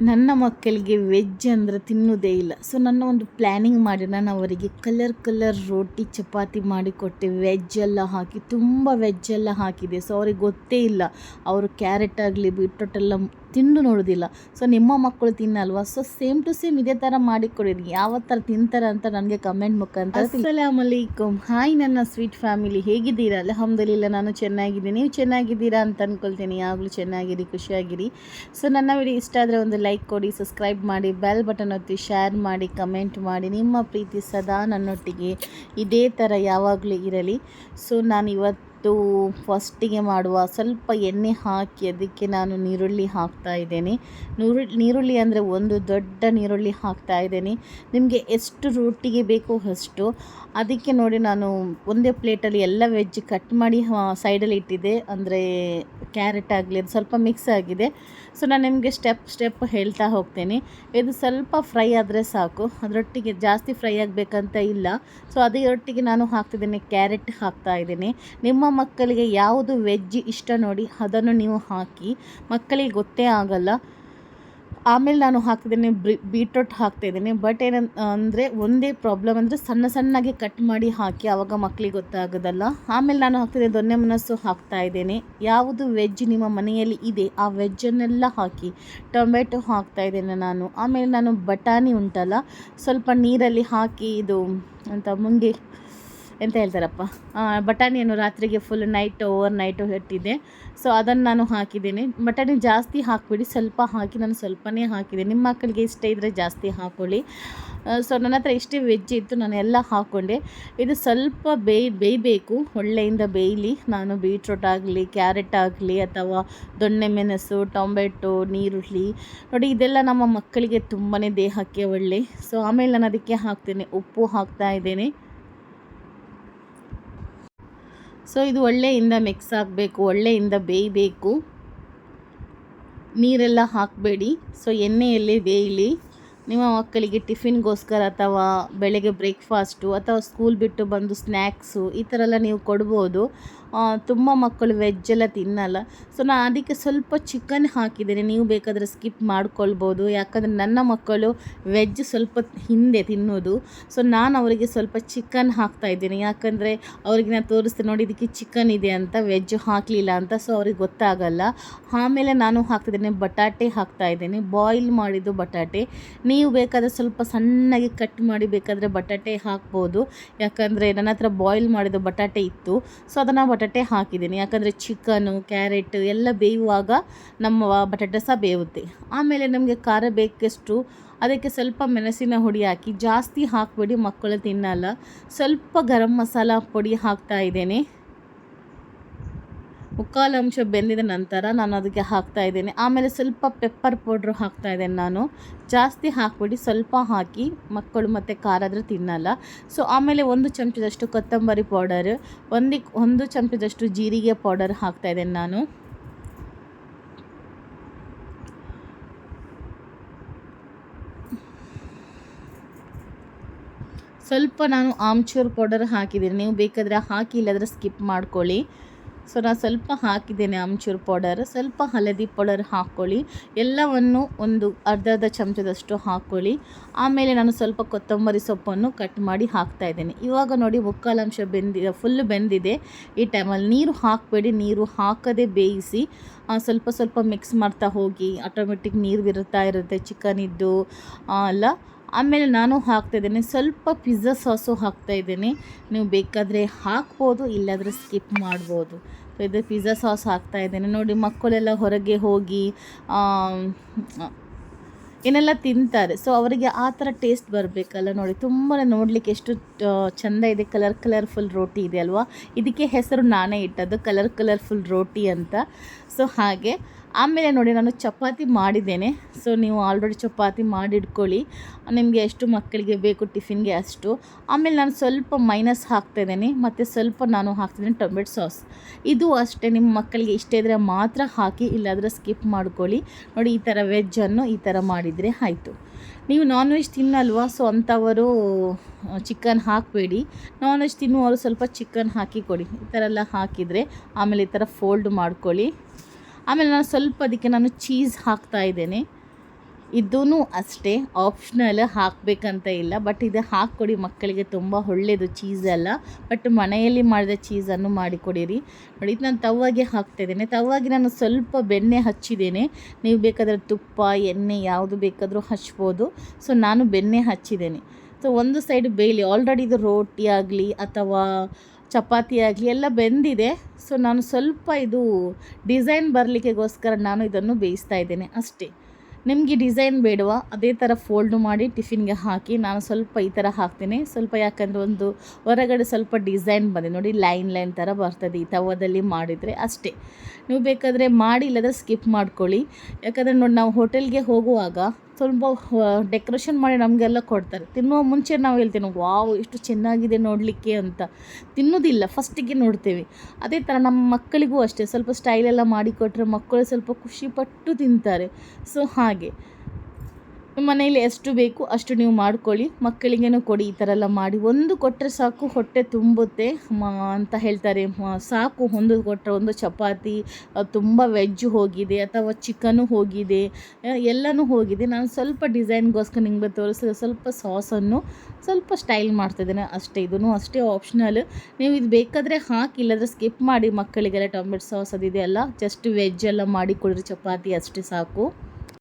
ನನ್ನ ಮಕ್ಕಳಿಗೆ ವೆಜ್ ಅಂದರೆ ತಿನ್ನೋದೇ ಇಲ್ಲ. ಸೊ ನನ್ನ ಒಂದು ಪ್ಲ್ಯಾನಿಂಗ್ ಮಾಡಿ ನಾನು ಅವರಿಗೆ ಕಲರ್ ಕಲರ್ ರೋಟಿ, ಚಪಾತಿ ಮಾಡಿಕೊಟ್ಟೆ ವೆಜ್ ಎಲ್ಲ ಹಾಕಿ, ತುಂಬ ವೆಜ್ ಎಲ್ಲ ಹಾಕಿದೆ. ಸೊ ಅವ್ರಿಗೆ ಗೊತ್ತೇ ಇಲ್ಲ. ಅವರು ಕ್ಯಾರೆಟ್ ಆಗಲಿ ಬೀಟ್ರೋಟ್ ಎಲ್ಲ ತಿಂದು ನೋಡೋದಿಲ್ಲ. ಸೊ ನಿಮ್ಮ ಮಕ್ಕಳು ತಿನ್ನಲ್ವಾ? ಸೊ ಸೇಮ್ ಟು ಸೇಮ್ ಇದೇ ಥರ ಮಾಡಿಕೊಡಿರಿ. ಯಾವ ಥರ ತಿಂತಾರೆ ಅಂತ ನನಗೆ ಕಮೆಂಟ್ ಮುಖಾಂತರ ಅಸ್ಸಲಾಮ್ ಅಲೈಕುಮ್ ಹಾಯ್ ನನ್ನ ಸ್ವೀಟ್ ಫ್ಯಾಮಿಲಿ ಹೇಗಿದ್ದೀರಾ? ಅಲ್ಹಮ್ದುಲಿಲ್ಲ, ನಾನು ಚೆನ್ನಾಗಿದ್ದೀನಿ. ನೀವು ಚೆನ್ನಾಗಿದ್ದೀರಾ ಅಂತ ಅಂದ್ಕೊಳ್ತೀನಿ ಯಾವಾಗಲೂ ಚೆನ್ನಾಗಿರಿ, ಖುಷಿಯಾಗಿರಿ. ಸೊ ನನ್ನ ವಿಡಿಯೋ ಇಷ್ಟ ಆದರೆ ಒಂದು ಲೈಕ್ ಕೊಡಿ ಸಬ್ಸ್ಕ್ರೈಬ್ ಮಾಡಿ ಬೆಲ್ ಬಟನ್ ಒತ್ತಿ ಶೇರ್ ಮಾಡಿ ಕಮೆಂಟ್ ಮಾಡಿ. ನಿಮ್ಮ ಪ್ರೀತಿ ಸದಾ ನನ್ನೊಟ್ಟಿಗೆ ಇದೇ ಥರ ಯಾವಾಗಲೂ ಇರಲಿ. ಸೊ ನಾನು ಇವತ್ತು ಫಸ್ಟಿಗೆ ಮಾಡುವ ಸ್ವಲ್ಪ ಎಣ್ಣೆ ಹಾಕಿ ಅದಕ್ಕೆ ನಾನು ನೀರುಳ್ಳಿ ಹಾಕ್ತಾ ಇದ್ದೇನೆ. ನೀರುಳ್ಳಿ ನೀರುಳ್ಳಿ ಅಂದರೆ ಒಂದು ದೊಡ್ಡ ನೀರುಳ್ಳಿ ಹಾಕ್ತಾ ಇದ್ದೇನೆ. ನಿಮಗೆ ಎಷ್ಟು ರೊಟ್ಟಿಗೆ ಬೇಕೋ ಅಷ್ಟು. ಅದಕ್ಕೆ ನೋಡಿ ನಾನು ಒಂದೇ ಪ್ಲೇಟಲ್ಲಿ ಎಲ್ಲ ವೆಜ್ ಕಟ್ ಮಾಡಿ ಸೈಡಲ್ಲಿ ಇಟ್ಟಿದ್ದೆ. ಅಂದರೆ ಕ್ಯಾರೆಟ್ ಆಗಲಿ, ಅದು ಸ್ವಲ್ಪ ಮಿಕ್ಸ್ ಆಗಿದೆ. ಸೊ ನಾನು ನಿಮಗೆ ಸ್ಟೆಪ್ ಸ್ಟೆಪ್ ಹೇಳ್ತಾ ಹೋಗ್ತೇನೆ. ಇದು ಸ್ವಲ್ಪ ಫ್ರೈ ಆದರೆ ಸಾಕು. ಅದರೊಟ್ಟಿಗೆ ಜಾಸ್ತಿ ಫ್ರೈ ಆಗಬೇಕಂತ ಇಲ್ಲ. ಸೊ ಅದರೊಟ್ಟಿಗೆ ನಾನು ಹಾಕ್ತಿದ್ದೇನೆ, ಕ್ಯಾರೆಟ್ ಹಾಕ್ತಾ ಇದ್ದೀನಿ. ನಿಮ್ಮ ಮಕ್ಕಳಿಗೆ ಯಾವುದು ವೆಜ್ ಇಷ್ಟ ನೋಡಿ ಅದನ್ನು ನೀವು ಹಾಕಿ, ಮಕ್ಕಳಿಗೆ ಗೊತ್ತೇ ಆಗಲ್ಲ. ಆಮೇಲೆ ನಾನು ಹಾಕಿದ್ದೇನೆ ಬ್ರಿ, ಬೀಟ್ರೋಟ್ ಹಾಕ್ತಾಯಿದ್ದೀನಿ ಬಟ್ ಏನ, ಅಂದರೆ ಒಂದೇ ಪ್ರಾಬ್ಲಮ್ ಅಂದರೆ ಸಣ್ಣ ಸಣ್ಣಗೆ ಕಟ್ ಮಾಡಿ ಹಾಕಿ ಆವಾಗ ಮಕ್ಕಳಿಗೆ ಗೊತ್ತಾಗೋದಲ್ಲ. ಆಮೇಲೆ ನಾನು ಹಾಕ್ತಿದ್ದೆ ದೊನ್ನೆ ಮನಸ್ಸು ಹಾಕ್ತಾ ಇದ್ದೇನೆ. ಯಾವುದು ವೆಜ್ ನಿಮ್ಮ ಮನೆಯಲ್ಲಿ ಇದೆ, ಆ ವೆಜ್ಜನ್ನೆಲ್ಲ ಹಾಕಿ ಟೊಮೆಟೊ ಹಾಕ್ತಾ ಇದ್ದೇನೆ ನಾನು. ಆಮೇಲೆ ನಾನು ಬಟಾಣಿ ಉಂಟಲ್ಲ, ಸ್ವಲ್ಪ ನೀರಲ್ಲಿ ಹಾಕಿ ಇದು ಅಂತ ಮುಂಗೆ ಎಂತ ಹೇಳ್ತಾರಪ್ಪ? ಬಟಾಣಿಯನ್ನು ರಾತ್ರಿಗೆ ಫುಲ್ ನೈಟ್ ಓವರ್ ನೈಟು ಇಟ್ಟಿದ್ದೆ. ಸೊ ಅದನ್ನು ನಾನು ಹಾಕಿದ್ದೀನಿ. ಬಟಾಣಿ ಜಾಸ್ತಿ ಹಾಕಿಬಿಡಿ. ಸ್ವಲ್ಪ ಹಾಕಿ ನಾನು ಸ್ವಲ್ಪನೇ ಹಾಕಿದೆ ನಿಮ್ಮ ಮಕ್ಕಳಿಗೆ ಇಷ್ಟ ಇದ್ದರೆ ಜಾಸ್ತಿ ಹಾಕ್ಕೊಳ್ಳಿ ಸೊ ನನ್ನ ಹತ್ರ ಇಷ್ಟೇ ವೆಜ್ ಇತ್ತು. ನಾನು ಎಲ್ಲ ಹಾಕ್ಕೊಂಡೆ ಇದು ಸ್ವಲ್ಪ ಬೇಯ್, ಬೇಯಬೇಕು. ಒಳ್ಳೆಯಿಂದ ಬೇಯಲಿ. ನಾನು ಬೀಟ್ರೋಟ್ ಆಗಲಿ ಕ್ಯಾರೆಟ್ ಆಗಲಿ, ಅಥವಾ ದೊಣ್ಣೆ ಮೆಣಸು, ಟೊಮೆಟೊ, ನೀರುಳ್ಳಿ. ನೋಡಿ, ಇದೆಲ್ಲ ನಮ್ಮ ಮಕ್ಕಳಿಗೆ ತುಂಬಾ ದೇಹಕ್ಕೆ ಒಳ್ಳೆ. ಸೊ ಆಮೇಲೆ ನಾನು ಅದಕ್ಕೆ ಹಾಕ್ತೇನೆ. ಉಪ್ಪು ಹಾಕ್ತಾ ಇದ್ದೇನೆ. ಸೊ ಇದು ಒಳ್ಳೆಯಿಂದ ಮಿಕ್ಸ್ ಆಗಬೇಕು, ಒಳ್ಳೆಯಿಂದ ಬೇಯಬೇಕು. ನೀರೆಲ್ಲ ಹಾಕಬೇಡಿ. ಸೊ ಎಣ್ಣೆಯಲ್ಲಿ ಬೇಯಲಿ. ನಿಮ್ಮ ಮಕ್ಕಳಿಗೆ ಟಿಫಿನ್ಗೋಸ್ಕರ ಅಥವಾ ಬೆಳಗ್ಗೆ ಬ್ರೇಕ್ಫಾಸ್ಟು ಅಥವಾ ಸ್ಕೂಲ್ ಬಿಟ್ಟು ಬಂದು ಸ್ನ್ಯಾಕ್ಸು ಈ ಥರ ಎಲ್ಲ ನೀವು ಕೊಡ್ಬೋದು. ತುಂಬ ಮಕ್ಕಳು ವೆಜ್ ಎಲ್ಲ ತಿನ್ನಲ್ಲ. ಸೊ ನಾನು ಅದಕ್ಕೆ ಸ್ವಲ್ಪ ಚಿಕನ್ ಹಾಕಿದ್ದೇನೆ. ನೀವು ಬೇಕಾದರೆ ಸ್ಕಿಪ್ ಮಾಡ್ಕೊಳ್ಬೋದು. ಯಾಕಂದರೆ ನನ್ನ ಮಕ್ಕಳು ವೆಜ್ ಸ್ವಲ್ಪ ಹಿಂದೆ ತಿನ್ನೋದು. ಸೊ ನಾನು ಅವರಿಗೆ ಸ್ವಲ್ಪ ಚಿಕನ್ ಹಾಕ್ತಾ ಇದ್ದೀನಿ. ಯಾಕಂದರೆ ಅವ್ರಿಗೆ ನಾನು ತೋರಿಸ್ತೇನೆ ನೋಡಿ, ಇದಕ್ಕೆ ಚಿಕನ್ ಇದೆ ಅಂತ ವೆಜ್ ಹಾಕಲಿಲ್ಲ ಅಂತ ಸೊ ಅವ್ರಿಗೆ ಗೊತ್ತಾಗಲ್ಲ. ಆಮೇಲೆ ನಾನು ಹಾಕ್ತಿದ್ದೇನೆ ಬಟಾಟೆ ಹಾಕ್ತಾ ಇದ್ದೇನೆ. ಬಾಯ್ಲ್ ಮಾಡಿದ್ದು ಬಟಾಟೆ. ನೀವು ಬೇಕಾದರೆ ಸ್ವಲ್ಪ ಸಣ್ಣಗೆ ಕಟ್ ಮಾಡಿ ಬೇಕಾದರೆ ಬಟಾಟೆ ಹಾಕ್ಬೋದು. ಯಾಕಂದರೆ ನನ್ನ ಹತ್ರ ಬಾಯ್ಲ್ ಮಾಡಿದ ಬಟಾಟೆ ಇತ್ತು. ಸೊ ಅದನ್ನು ಬಟಾಟೆ ಹಾಕಿದ್ದೀನಿ. ಯಾಕಂದರೆ ಚಿಕನು, ಕ್ಯಾರೆಟ್ ಎಲ್ಲ ಬೇಯುವಾಗ ನಮ್ಮ ಬಟಾಟೆ ಸಹ ಬೇಯುತ್ತೆ. ಆಮೇಲೆ ನಮಗೆ ಖಾರ ಬೇಕಷ್ಟು, ಅದಕ್ಕೆ ಸ್ವಲ್ಪ ಮೆಣಸಿನ ಹುಡಿ ಹಾಕಿ, ಜಾಸ್ತಿ ಹಾಕಬೇಡಿ ಮಕ್ಕಳು ತಿನ್ನಲ್ಲ. ಸ್ವಲ್ಪ ಗರಂ ಮಸಾಲ ಪುಡಿ ಹಾಕ್ತಾ ಇದ್ದೇನೆ. ಮುಕ್ಕಾಲು ಅಂಶ ಬೆಂದಿದ ನಂತರ ನಾನು ಅದಕ್ಕೆ ಹಾಕ್ತಾ ಇದ್ದೇನೆ. ಆಮೇಲೆ ಸ್ವಲ್ಪ ಪೆಪ್ಪರ್ ಪೌಡ್ರು ಹಾಕ್ತಾ ಇದ್ದೇನೆ ನಾನು. ಜಾಸ್ತಿ ಹಾಕ್ಬಿಡಿ, ಸ್ವಲ್ಪ ಹಾಕಿ ಮಕ್ಕಳು ಮತ್ತು ಖಾರ ತಿನ್ನಲ್ಲ. ಸೊ ಆಮೇಲೆ ಒಂದು ಚಮಚದಷ್ಟು ಕೊತ್ತಂಬರಿ ಪೌಡರ್ ಒಂದು ಒಂದು ಚಮಚದಷ್ಟು ಜೀರಿಗೆ ಪೌಡರ್ ಹಾಕ್ತಾ ಇದ್ದೇನೆ ನಾನು. ಸ್ವಲ್ಪ ನಾನು ಆಮ್ಚೂರ್ ಪೌಡರ್ ಹಾಕಿದ್ದೀನಿ. ನೀವು ಬೇಕಾದರೆ ಹಾಕಿ ಇಲ್ಲದ್ರೆ ಸ್ಕಿಪ್ ಮಾಡ್ಕೊಳ್ಳಿ. ಸೊ ನಾನು ಸ್ವಲ್ಪ ಹಾಕಿದ್ದೇನೆ ಆಮ್ಚೂರು ಪೌಡರ್. ಸ್ವಲ್ಪ ಹಳದಿ ಪೌಡರ್ ಹಾಕ್ಕೊಳ್ಳಿ ಎಲ್ಲವನ್ನು ಒಂದು ಅರ್ಧ ಅರ್ಧ ಚಮಚದಷ್ಟು ಹಾಕ್ಕೊಳ್ಳಿ ಆಮೇಲೆ ನಾನು ಸ್ವಲ್ಪ ಕೊತ್ತಂಬರಿ ಸೊಪ್ಪನ್ನು ಕಟ್ ಮಾಡಿ ಹಾಕ್ತಾ ಇದ್ದೇನೆ. ಇವಾಗ ನೋಡಿ ಮುಕ್ಕಾಲು ಅಂಶ ಬೆಂದಿ ಫುಲ್ಲು ಬೆಂದಿದೆ. ಈ ಟೈಮಲ್ಲಿ ನೀರು ಹಾಕಬೇಡಿ. ನೀರು ಹಾಕದೆ ಬೇಯಿಸಿ ಸ್ವಲ್ಪ ಸ್ವಲ್ಪ ಮಿಕ್ಸ್ ಮಾಡ್ತಾ ಹೋಗಿ. ಆಟೋಮೆಟಿಕ್ ನೀರು ಬಿರುತ್ತಾ ಇರುತ್ತೆ ಚಿಕನ್ ಇದ್ದು ಎಲ್ಲ ಆಮೇಲೆ ನಾನು ಹಾಕ್ತಾಯಿದ್ದೇನೆ ಸ್ವಲ್ಪ ಪಿಜ್ಜಾ ಸಾಸು ಹಾಕ್ತಾಯಿದ್ದೇನೆ ನೀವು ಬೇಕಾದರೆ ಹಾಕ್ಬೋದು, ಇಲ್ಲಾದರೆ ಸ್ಕಿಪ್ ಮಾಡ್ಬೋದು. ಇದು ಪಿಜ್ಜಾ ಸಾಸ್ ಹಾಕ್ತಾಯಿದ್ದೇನೆ ನೋಡಿ, ಮಕ್ಕಳೆಲ್ಲ ಹೊರಗೆ ಹೋಗಿ ಏನೆಲ್ಲ ತಿಂತಾರೆ. ಸೊ ಅವರಿಗೆ ಆ ಥರ ಟೇಸ್ಟ್ ಬರಬೇಕಲ್ಲ ನೋಡಿ. ತುಂಬ ನೋಡಲಿಕ್ಕೆ ಎಷ್ಟು ಚೆಂದ ಇದೆ. ಕಲರ್ ಕಲರ್ಫುಲ್ ರೋಟಿ ಇದೆ ಅಲ್ವಾ? ಇದಕ್ಕೆ ಹೆಸರು ನಾನೇ ಇಟ್ಟದ್ದು. ಕಲರ್ ಕಲರ್ಫುಲ್ ರೋಟಿ ಅಂತ. ಸೊ ಹಾಗೆ. ಆಮೇಲೆ ನೋಡಿ ನಾನು ಚಪಾತಿ ಮಾಡಿದ್ದೇನೆ. ಸೊ ನೀವು ಆಲ್ರೆಡಿ ಚಪಾತಿ ಮಾಡಿಟ್ಕೊಳ್ಳಿ. ನಿಮಗೆ ಎಷ್ಟು ಮಕ್ಕಳಿಗೆ ಬೇಕು ಟಿಫಿನ್ಗೆ ಅಷ್ಟು. ಆಮೇಲೆ ನಾನು ಸ್ವಲ್ಪ ಮೈನಸ್ ಹಾಕ್ತಾಯಿದ್ದೇನೆ ಮತ್ತು ಸ್ವಲ್ಪ ನಾನು ಹಾಕ್ತಿದ್ದೀನಿ ಟೊಮೆಟೊ ಸಾಸ್ ಇದು ಅಷ್ಟೇ, ನಿಮ್ಮ ಮಕ್ಕಳಿಗೆ ಇಷ್ಟ ಇದ್ದರೆ ಮಾತ್ರ ಹಾಕಿ, ಇಲ್ಲಾದರೆ ಸ್ಕಿಪ್ ಮಾಡ್ಕೊಳ್ಳಿ. ನೋಡಿ, ಈ ಥರ ವೆಜ್ಜನ್ನು ಈ ಥರ ಮಾಡಿದರೆ ಆಯಿತು. ನೀವು ನಾನ್ ವೆಜ್ ತಿನ್ನಲ್ವಾ? ಸೊ ಅಂಥವರು ಚಿಕನ್ ಹಾಕಬೇಡಿ. ನಾನ್ ವೆಜ್ ತಿನ್ನುವವರು ಸ್ವಲ್ಪ ಚಿಕನ್ ಹಾಕಿ ಕೊಡಿ. ಈ ಥರ ಎಲ್ಲ ಹಾಕಿದರೆ ಆಮೇಲೆ ಈ ಥರ ಫೋಲ್ಡ್ ಮಾಡ್ಕೊಳ್ಳಿ. ಆಮೇಲೆ ನಾನು ಸ್ವಲ್ಪ ಅದಕ್ಕೆ ನಾನು ಚೀಸ್ ಹಾಕ್ತಾ ಇದ್ದೇನೆ. ಇದೂ ಅಷ್ಟೇ ಆಪ್ಷನಲ್ ಹಾಕಬೇಕಂತ ಇಲ್ಲ ಬಟ್ ಇದು ಹಾಕ್ಕೊಡಿ, ಮಕ್ಕಳಿಗೆ ತುಂಬ ಒಳ್ಳೆಯದು ಚೀಸೆಲ್ಲ ಬಟ್ ಮನೆಯಲ್ಲಿ ಮಾಡಿದ ಚೀಸನ್ನು ಮಾಡಿಕೊಡಿರಿ. ನೋಡಿ, ಇದು ನಾನು ತವಾಗೆ ಹಾಕ್ತಾಯಿದ್ದೇನೆ ತವಾಗೆ ನಾನು ಸ್ವಲ್ಪ ಬೆಣ್ಣೆ ಹಚ್ಚಿದ್ದೇನೆ. ನೀವು ಬೇಕಾದರೆ ತುಪ್ಪ, ಎಣ್ಣೆ ಯಾವುದು ಬೇಕಾದರೂ ಹಚ್ಬೋದು. ಸೊ ನಾನು ಬೆಣ್ಣೆ ಹಚ್ಚಿದ್ದೇನೆ. ಸೊ ಒಂದು ಸೈಡ್ ಬೇಯಲಿ. ಆಲ್ರೆಡಿ ಇದು ರೋಟಿ ಆಗಲಿ ಅಥವಾ ಚಪಾತಿ ಆಗಲಿ, ಎಲ್ಲ ಬೆಂದಿದೆ. ಸೊ ನಾನು ಸ್ವಲ್ಪ ಇದು ಡಿಸೈನ್ ಬರಲಿಕ್ಕೆಗೋಸ್ಕರ ನಾನು ಇದನ್ನು ಬೇಯಿಸ್ತಾ ಇದ್ದೇನೆ. ಅಷ್ಟೇ. ನಿಮಗೆ ಡಿಸೈನ್ ಬೇಡವಾ? ಅದೇ ಥರ ಫೋಲ್ಡ್ ಮಾಡಿ ಟಿಫಿನ್ಗೆ ಹಾಕಿ ನಾನು ಸ್ವಲ್ಪ ಈ ಥರ ಹಾಕ್ತೀನಿ. ಸ್ವಲ್ಪ ಯಾಕಂದರೆ ಒಂದು ಹೊರಗಡೆ ಸ್ವಲ್ಪ ಡಿಸೈನ್ ಬಂದಿದೆ. ನೋಡಿ, ಲೈನ್ ಲೈನ್ ಥರ ಬರ್ತದೆ ಈ ತವದಲ್ಲಿ ಮಾಡಿದರೆ. ಅಷ್ಟೇ. ನೀವು ಬೇಕಾದರೆ ಮಾಡಿ ಇಲ್ಲದ್ರೆ ಸ್ಕಿಪ್ ಮಾಡ್ಕೊಳ್ಳಿ. ಯಾಕಂದರೆ ನೋಡಿ, ನಾವು ಹೋಟೆಲ್ಗೆ ಹೋಗುವಾಗ ಸ್ವಲ್ಪ ಡೆಕೋರೇಷನ್ ಮಾಡಿ ನಮಗೆಲ್ಲ ಕೊಡ್ತಾರೆ. ತಿನ್ನುವ ಮುಂಚೆ ನಾವು ಹೇಳ್ತೇವೆ, ವಾವ್ ಎಷ್ಟು ಚೆನ್ನಾಗಿದೆ ನೋಡಲಿಕ್ಕೆ ಅಂತ. ತಿನ್ನೋದಿಲ್ಲ ಫಸ್ಟಿಗೆ ನೋಡ್ತೇವೆ. ಅದೇ ಥರ ನಮ್ಮ ಮಕ್ಕಳಿಗೂ ಅಷ್ಟೇ, ಸ್ವಲ್ಪ ಸ್ಟೈಲೆಲ್ಲ ಮಾಡಿಕೊಟ್ರೆ ಮಕ್ಕಳು ಸ್ವಲ್ಪ ಖುಷಿಪಟ್ಟು ತಿಂತಾರೆ. ಸೊ ಹಾಗೆ. ನಿಮ್ಮ ಮನೆಯಲ್ಲಿ ಎಷ್ಟು ಬೇಕು ಅಷ್ಟು ನೀವು ಮಾಡ್ಕೊಳ್ಳಿ. ಮಕ್ಕಳಿಗೇನು ಕೊಡಿ, ಈ ಥರ ಎಲ್ಲ ಮಾಡಿ. ಒಂದು ಕೊಟ್ಟರೆ ಸಾಕು, ಹೊಟ್ಟೆ ತುಂಬುತ್ತೆ ಅಂತ ಹೇಳ್ತಾರೆ. ಸಾಕು, ಒಂದು ಕೊಟ್ಟರೆ ಒಂದು ಚಪಾತಿ ತುಂಬ ವೆಜ್ ಹೋಗಿದೆ, ಅಥವಾ ಚಿಕನು ಹೋಗಿದೆ ಎಲ್ಲನೂ ಹೋಗಿದೆ. ನಾನು ಸ್ವಲ್ಪ ಡಿಸೈನ್ಗೋಸ್ಕರ ನಿಮಗೆ ತೋರಿಸಿದ ಸ್ವಲ್ಪ ಸಾಸನ್ನು ಸ್ವಲ್ಪ ಸ್ಟೈಲ್ ಮಾಡ್ತಿದ್ದೇನೆ. ಅಷ್ಟೇ ಇದೂ ಅಷ್ಟೇ ಆಪ್ಷನಲ್ ನೀವು ಇದು ಬೇಕಾದರೆ ಹಾಕಿ, ಇಲ್ಲದ್ರೆ ಸ್ಕಿಪ್ ಮಾಡಿ ಮಕ್ಕಳಿಗೆಲ್ಲ ಟೊಮೆಟೊ ಸಾಸ್ ಅದಿದೆಯಲ್ಲ ಜಸ್ಟ್ ವೆಜ್ ಎಲ್ಲ ಮಾಡಿ ಕೊಡಿರಿ ಚಪಾತಿ ಅಷ್ಟೇ ಸಾಕು.